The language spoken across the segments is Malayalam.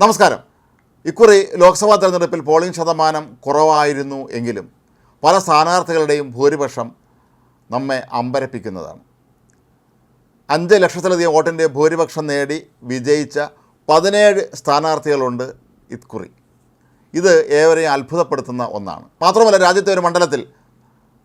നമസ്കാരം. ഇക്കുറി ലോക്സഭാ തെരഞ്ഞെടുപ്പിൽ പോളിംഗ് ശതമാനം കുറവായിരുന്നു എങ്കിലും പല സ്ഥാനാർത്ഥികളുടെയും ഭൂരിപക്ഷം നമ്മെ അമ്പരപ്പിക്കുന്നതാണ്. അഞ്ച് ലക്ഷത്തിലധികം വോട്ടിന്റെ ഭൂരിപക്ഷം നേടി വിജയിച്ച പതിനേഴ് സ്ഥാനാർത്ഥികളുണ്ട് ഇക്കുറി. ഇത് ഏവരെയും അത്ഭുതപ്പെടുത്തുന്ന ഒന്നാണ്. മാത്രമല്ല രാജ്യത്തെ ഒരു മണ്ഡലത്തിൽ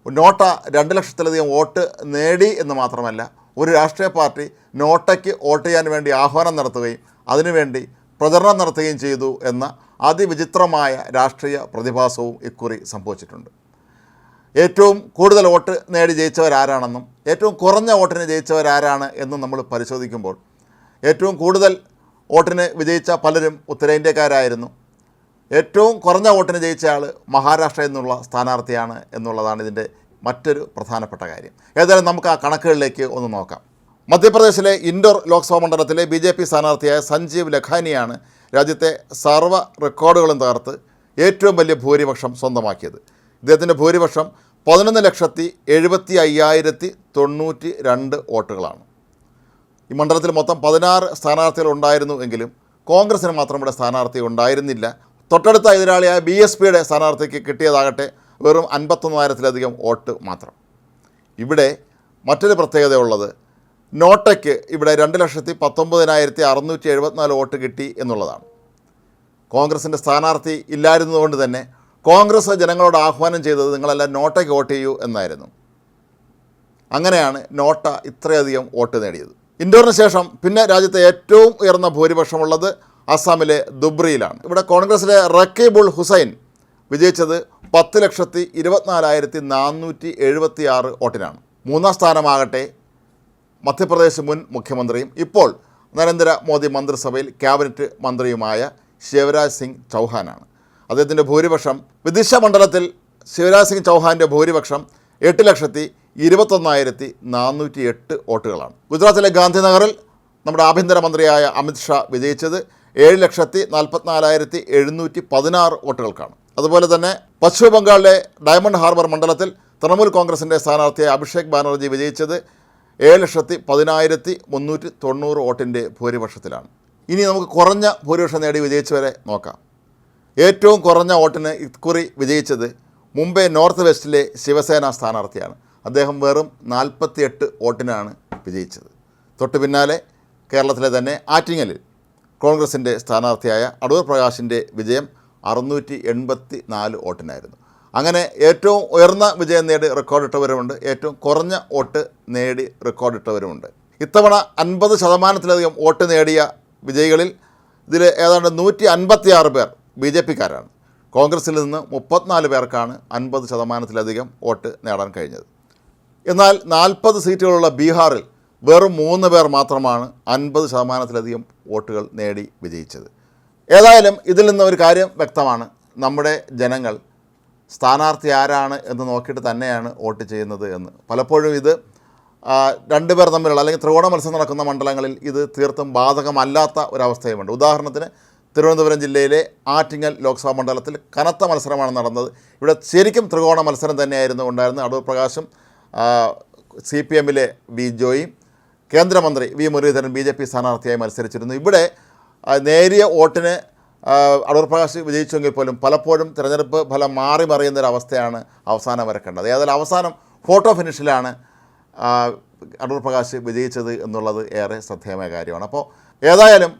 നോട്ട രണ്ട് ലക്ഷത്തിലധികം വോട്ട് നേടി എന്ന് മാത്രമല്ല ഒരു രാഷ്ട്രീയ പാർട്ടി നോട്ടയ്ക്ക് വോട്ട് ചെയ്യാൻ വേണ്ടി ആഹ്വാനം നടത്തുകയും അതിനുവേണ്ടി പ്രചരണം നടത്തുകയും ചെയ്തു എന്ന അതിവിചിത്രമായ രാഷ്ട്രീയ പ്രതിഭാസവും ഇക്കുറി സംഭവിച്ചിട്ടുണ്ട്. ഏറ്റവും കൂടുതൽ വോട്ട് നേടി ജയിച്ചവരാരാണെന്നും ഏറ്റവും കുറഞ്ഞ വോട്ടിന് ജയിച്ചവരാരാണ് എന്നും നമ്മൾ പരിശോധിക്കുമ്പോൾ ഏറ്റവും കൂടുതൽ വോട്ടിന് വിജയിച്ച പലരും ഉത്തരേന്ത്യക്കാരായിരുന്നു. ഏറ്റവും കുറഞ്ഞ വോട്ടിന് ജയിച്ച ആൾ മഹാരാഷ്ട്രയിൽ നിന്നുള്ള സ്ഥാനാർത്ഥിയാണ് എന്നുള്ളതാണ് ഇതിന്റെ മറ്റൊരു പ്രധാനപ്പെട്ട കാര്യം. ഏതായാലും നമുക്ക് ആ കണക്കുകളിലേക്ക് ഒന്ന് നോക്കാം. മധ്യപ്രദേശിലെ ഇൻഡോർ ലോക്സഭാ മണ്ഡലത്തിലെ ബി ജെ പി സ്ഥാനാർത്ഥിയായ സഞ്ജീവ് ലഖാനിയാണ് രാജ്യത്തെ സർവ റെക്കോർഡുകളും തകർത്ത് ഏറ്റവും വലിയ ഭൂരിപക്ഷം സ്വന്തമാക്കിയത്. ഇദ്ദേഹത്തിന്റെ ഭൂരിപക്ഷം പതിനൊന്ന് ലക്ഷത്തി എഴുപത്തി അയ്യായിരത്തി തൊണ്ണൂറ്റി രണ്ട് വോട്ടുകളാണ്. ഈ മണ്ഡലത്തിൽ മൊത്തം പതിനാറ് സ്ഥാനാർത്ഥികൾ ഉണ്ടായിരുന്നു എങ്കിലും കോൺഗ്രസിന് മാത്രം ഇവിടെ സ്ഥാനാർത്ഥി ഉണ്ടായിരുന്നില്ല. തൊട്ടടുത്ത എതിരാളിയായ ബി എസ് പിയുടെ സ്ഥാനാർത്ഥിക്ക് കിട്ടിയതാകട്ടെ വെറും അൻപത്തൊന്നായിരത്തിലധികം വോട്ട് മാത്രം. ഇവിടെ മറ്റൊരു പ്രത്യേകത ഉള്ളത് നോട്ടയ്ക്ക് ഇവിടെ രണ്ട് ലക്ഷത്തി പത്തൊമ്പതിനായിരത്തി അറുന്നൂറ്റി എഴുപത്തിനാല് വോട്ട് കിട്ടി എന്നുള്ളതാണ്. കോൺഗ്രസിന്റെ സ്ഥാനാർത്ഥി ഇല്ലായിരുന്നതുകൊണ്ട് തന്നെ കോൺഗ്രസ് ജനങ്ങളോട് ആഹ്വാനം ചെയ്തത് നിങ്ങളെല്ലാം നോട്ടയ്ക്ക് വോട്ട് ചെയ്യൂ എന്നായിരുന്നു. അങ്ങനെയാണ് നോട്ട ഇത്രയധികം വോട്ട് നേടിയത്. ഇൻഡോറിന് ശേഷം പിന്നെ രാജ്യത്തെ ഏറ്റവും ഉയർന്ന ഭൂരിപക്ഷമുള്ളത് അസ്സാമിലെ ദുബ്രിയിലാണ്. ഇവിടെ കോൺഗ്രസിലെ റക്കീബുൾ ഹുസൈൻ വിജയിച്ചത് പത്ത് ലക്ഷത്തി ഇരുപത്തിനാലായിരത്തി നാനൂറ്റി എഴുപത്തി ആറ് വോട്ടിനാണ്. മൂന്നാം സ്ഥാനമാകട്ടെ മധ്യപ്രദേശ് മുൻ മുഖ്യമന്ത്രിയും ഇപ്പോൾ നരേന്ദ്രമോദി മന്ത്രിസഭയിൽ ക്യാബിനറ്റ് മന്ത്രിയുമായ ശിവരാജ് സിംഗ് ചൗഹാനാണ്. അദ്ദേഹത്തിന്റെ ഭൂരിപക്ഷം വിദിശ മണ്ഡലത്തിൽ ശിവരാജ് സിംഗ് ചൗഹാന്റെ ഭൂരിപക്ഷം എട്ട് ലക്ഷത്തി ഇരുപത്തൊന്നായിരത്തി നാനൂറ്റി എട്ട് വോട്ടുകളാണ്. ഗുജറാത്തിലെ ഗാന്ധിനഗറിൽ നമ്മുടെ ആഭ്യന്തരമന്ത്രിയായ അമിത്ഷാ വിജയിച്ചത് ഏഴ് ലക്ഷത്തി നാൽപ്പത്തിനാലായിരത്തി എഴുന്നൂറ്റി പതിനാറ് വോട്ടുകൾക്കാണ്. അതുപോലെ തന്നെ പശ്ചിമ ബംഗാളിലെ ഡയമണ്ട് ഹാർബർ മണ്ഡലത്തിൽ തൃണമൂൽ കോൺഗ്രസിന്റെ സ്ഥാനാർത്ഥിയായ അഭിഷേക് ബാനർജി വിജയിച്ചത് ഏഴ് ലക്ഷത്തി പതിനായിരത്തി മുന്നൂറ്റി തൊണ്ണൂറ് വോട്ടിന്റെ ഭൂരിപക്ഷത്തിലാണ്. ഇനി നമുക്ക് കുറഞ്ഞ ഭൂരിപക്ഷം നേടി വിജയിച്ചവരെ നോക്കാം. ഏറ്റവും കുറഞ്ഞ വോട്ടിന് ഇക്കുറി വിജയിച്ചത് മുംബൈ നോർത്ത് വെസ്റ്റിലെ ശിവസേന സ്ഥാനാർത്ഥിയാണ്. അദ്ദേഹം വെറും നാൽപ്പത്തിയെട്ട് വോട്ടിനാണ് വിജയിച്ചത്. തൊട്ടു പിന്നാലെ കേരളത്തിലെ തന്നെ ആറ്റിങ്ങലിൽ കോൺഗ്രസിന്റെ സ്ഥാനാർത്ഥിയായ അടൂർ പ്രകാശിന്റെ വിജയം അറുന്നൂറ്റി എൺപത്തി നാല് വോട്ടിനായിരുന്നു. അങ്ങനെ ഏറ്റവും ഉയർന്ന വിജയം നേടി റെക്കോർഡിട്ടവരുമുണ്ട്. ഏറ്റവും കുറഞ്ഞ വോട്ട് നേടി റെക്കോർഡിട്ടവരുമുണ്ട്. ഇത്തവണ അൻപത് ശതമാനത്തിലധികം വോട്ട് നേടിയ വിജയികളിൽ ഇതിൽ ഏതാണ്ട് നൂറ്റി അൻപത്തിയാറ് പേർ ബി ജെ പിക്കാരാണ്. കോൺഗ്രസിൽ നിന്ന് മുപ്പത്തിനാല് പേർക്കാണ് അൻപത് ശതമാനത്തിലധികം വോട്ട് നേടാൻ കഴിഞ്ഞത്. എന്നാൽ നാൽപ്പത് സീറ്റുകളുള്ള ബീഹാറിൽ വെറും മൂന്ന് പേർ മാത്രമാണ് അൻപത് ശതമാനത്തിലധികം വോട്ടുകൾ നേടി വിജയിച്ചത്. ഏതായാലും ഇതിൽ നിന്ന് ഒരു കാര്യം വ്യക്തമാണ്. നമ്മുടെ ജനങ്ങൾ സ്ഥാനാർത്ഥി ആരാണ് എന്ന് നോക്കിയിട്ട് തന്നെയാണ് വോട്ട് ചെയ്യുന്നത് എന്ന്. പലപ്പോഴും ഇത് രണ്ടുപേർ തമ്മിലുള്ള അല്ലെങ്കിൽ ത്രികോണ മത്സരം നടക്കുന്ന മണ്ഡലങ്ങളിൽ ഇത് തീർത്തും ബാധകമല്ലാത്ത ഒരവസ്ഥയുമുണ്ട്. ഉദാഹരണത്തിന് തിരുവനന്തപുരം ജില്ലയിലെ ആറ്റിങ്ങൽ ലോക്സഭാ മണ്ഡലത്തിൽ കനത്ത മത്സരമാണ് നടന്നത്. ഇവിടെ ശരിക്കും ത്രികോണ മത്സരം തന്നെയായിരുന്നു ഉണ്ടായിരുന്നത്. അടൂർ പ്രകാശും സി പി എമ്മിലെ വി ജോയും കേന്ദ്രമന്ത്രി V Muraleedharan B J P സ്ഥാനാർത്ഥിയായി മത്സരിച്ചിരുന്നു. ഇവിടെ നേരിയ വോട്ടിന് അടൂർ പ്രകാശ് വിജയിച്ചെങ്കിൽ പോലും പലപ്പോഴും തിരഞ്ഞെടുപ്പ് ഫലം മാറി മറിയുന്നൊരവസ്ഥയാണ് അവസാനം വരെ കണ്ടത്. ഏതായാലും അവസാനം ഫോട്ടോ ഫിനിഷിലാണ് അടൂർ പ്രകാശ് വിജയിച്ചത് എന്നുള്ളത് ഏറെ ശ്രദ്ധേയമായ കാര്യമാണ്. അപ്പോൾ ഏതായാലും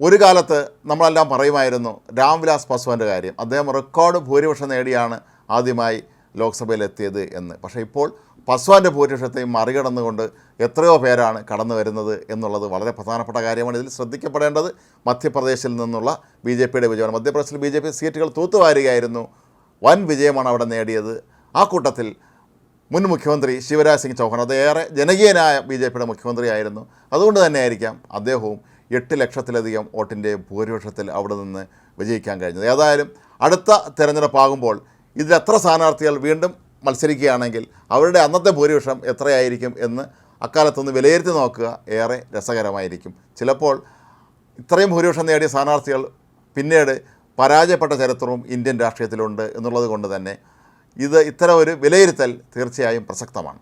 ഒരു കാലത്ത് നമ്മളെല്ലാം പറയുമായിരുന്നു രാംവിലാസ് പാസ്വാന്റെ കാര്യം. അദ്ദേഹം റെക്കോർഡ് ഭൂരിപക്ഷം നേടിയാണ് ആദ്യമായി ലോക്സഭയിലെത്തിയത് എന്ന്. പക്ഷേ ഇപ്പോൾ പസ്വാന്റെ ഭൂരിപക്ഷത്തെയും മറികടന്നുകൊണ്ട് എത്രയോ പേരാണ് കടന്നു വരുന്നത് എന്നുള്ളത് വളരെ പ്രധാനപ്പെട്ട കാര്യമാണ്. ഇതിൽ ശ്രദ്ധിക്കപ്പെടേണ്ടത് മധ്യപ്രദേശിൽ നിന്നുള്ള ബി ജെ പിയുടെ വിജയമാണ്. മധ്യപ്രദേശിൽ ബി ജെ പി സീറ്റുകൾ തൂത്തുവാരുകയായിരുന്നു. വൻ വിജയമാണ് അവിടെ നേടിയത്. ആ കൂട്ടത്തിൽ മുൻ മുഖ്യമന്ത്രി ശിവരാജ് സിംഗ് ചൗഹാൻ അത് ഏറെ ജനകീയനായ ബി ജെ പിയുടെ മുഖ്യമന്ത്രിയായിരുന്നു. അതുകൊണ്ട് തന്നെയായിരിക്കാം അദ്ദേഹവും എട്ട് ലക്ഷത്തിലധികം വോട്ടിന്റെ ഭൂരിപക്ഷത്തിൽ അവിടെ നിന്ന് വിജയിക്കാൻ കഴിഞ്ഞത്. ഏതായാലും അടുത്ത തെരഞ്ഞെടുപ്പാകുമ്പോൾ ഇതിൽ എത്ര സ്ഥാനാർത്ഥികൾ വീണ്ടും മത്സരിക്കുകയാണെങ്കിൽ അവരുടെ അന്നത്തെ ഭൂരിപക്ഷം എത്രയായിരിക്കും എന്ന് അക്കാലത്തൊന്ന് വിലയിരുത്തി നോക്കുക. ഏറെ രസകരമായിരിക്കും. ചിലപ്പോൾ ഇത്രയും ഭൂരിപക്ഷം നേടിയ സ്ഥാനാർത്ഥികൾ പിന്നീട് പരാജയപ്പെട്ട ചരിത്രവും ഇന്ത്യൻ രാഷ്ട്രീയത്തിലുണ്ട് എന്നുള്ളത് കൊണ്ട് തന്നെ ഇത് ഇത്തരം ഒരു വിലയിരുത്തൽ തീർച്ചയായും പ്രസക്തമാണ്.